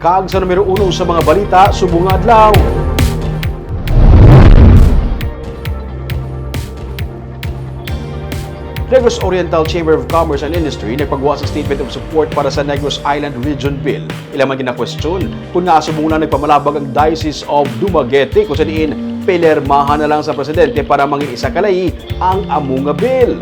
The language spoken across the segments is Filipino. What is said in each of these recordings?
Kag sa numero uno sa mga balita, subong adlaw. Negros Oriental Chamber of Commerce and Industry nagpagawa sa statement of support para sa Negros Island Region Bill. Ilang man gina-question kung nga subong na nagpamalabag ang Diocese of Dumaguete kung sa diin pelermahan na lang sa presidente para mangin isa kalay ang amunga bill.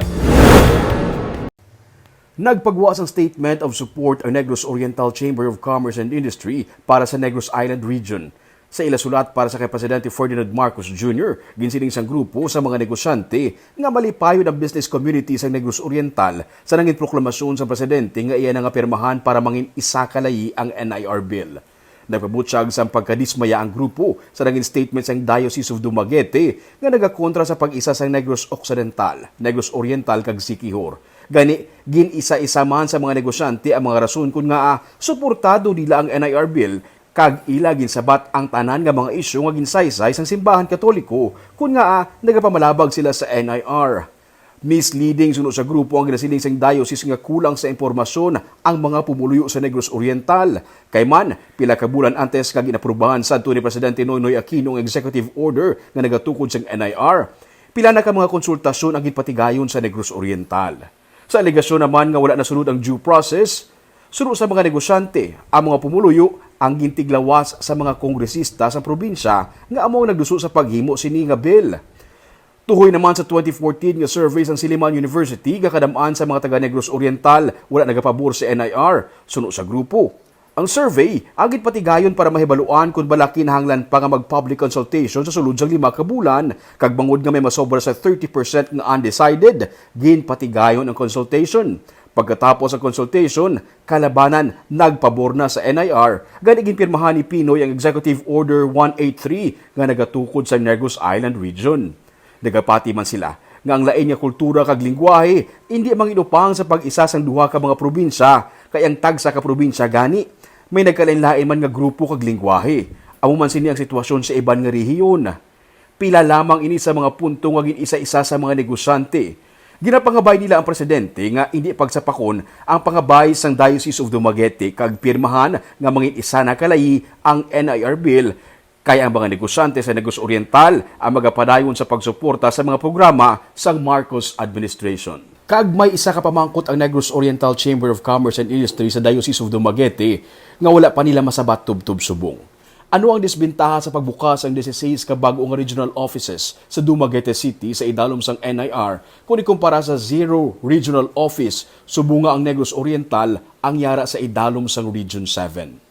Nagpagawa sa statement of support ang Negros Oriental Chamber of Commerce and Industry para sa Negros Island Region. Sa ilasulat para sa kay Presidente Ferdinand Marcos Jr., ginsiling sang grupo sa mga negosyante nga malipayo ng business community sa Negros Oriental sa nangin proklamasyon sa Presidente nga iya nga pirmahan para mangin isakalayi ang NIR Bill. Nagpabutsag sa pagkadismaya ang grupo sa naging statement sang Diocese of Dumaguete nga nagakontra sa pag-isa sang Negros Occidental, Negros Oriental kag Sikihor. Gani, gin-isa-isa man sa mga negosyante ang mga rason kung nga ah, suportado nila ang NIR Bill kag ila ginsabat ang tanan nga mga isyu nga ginsaysay sang simbahan katoliko kun nga ah, nagapamalabag sila sa NIR. Misleading suno sa grupo ang ginasiling sang diocese nga kulang sa impormasyon ang mga pumuluyo sa Negros Oriental. Kay man, pila ka bulan antes kag inaprubahan sa ni Presidente Noynoy Aquino ang executive order nga nagatukod sang NIR. Pila na ka mga konsultasyon ang ginpatigayon sa Negros Oriental. Sa alegasyon naman nga wala nasunod ang due process, Suno sa mga negosyante, ang mga pumuluyo ang gintiglawas sa mga kongresista sa probinsya nga among nagduso sa paghimo sini nga bill. Tuhoy naman sa 2014 nga survey sa Siliman University nga kadamaan sa mga taga Negros Oriental wala nagapabor sa NIR suno sa grupo. Ang survey agit patigayon para mahibaluan kung balaki nahanglan pa nga mag-public consultation sa sulod sang lima ka bulan kag bangod nga may masobra sa 30% nga undecided gin patigayon ang consultation. Pagkatapos ang consultation, kalabanan nagpabor na sa NIR gani ginpirmahan ni Pinoy ang Executive Order 183 nga nagatukod sa Negros Island Region. Nagapati man sila nga ang lain nga kultura kag lingwahe hindi manginupang sa pag-isa sang duha ka mga probinsya kay ang tagsa ka probinsya gani may nagkalain-lain man nga grupo kag lingwahe. Amo man sini ang sitwasyon sa iban nga rehiyon. Pila lamang ini sa mga punto nga gin-isa-isa sa mga negosyante Ginapangabay nila ang presidente nga hindi pagsapakon ang pangabay sang Diocese of Dumaguete kag pirmahan nga mangin isa na kalayi ang NIR bill kaya ang mga negosyante sa Negos Oriental ang magapadayon sa pagsuporta sa mga programa sang Marcos administration. Kag may isa ka pamangkot ang Negros Oriental Chamber of Commerce and Industry sa Diocese of Dumaguete nga wala pa nila masabat tubtub subong. Ano ang disbintaha sa pagbukas ang 16 ka bagong regional offices sa Dumaguete City sa idalom sang NIR kung ikumpara sa zero regional office subunga ang Negros Oriental ang yara sa idalom sang Region 7?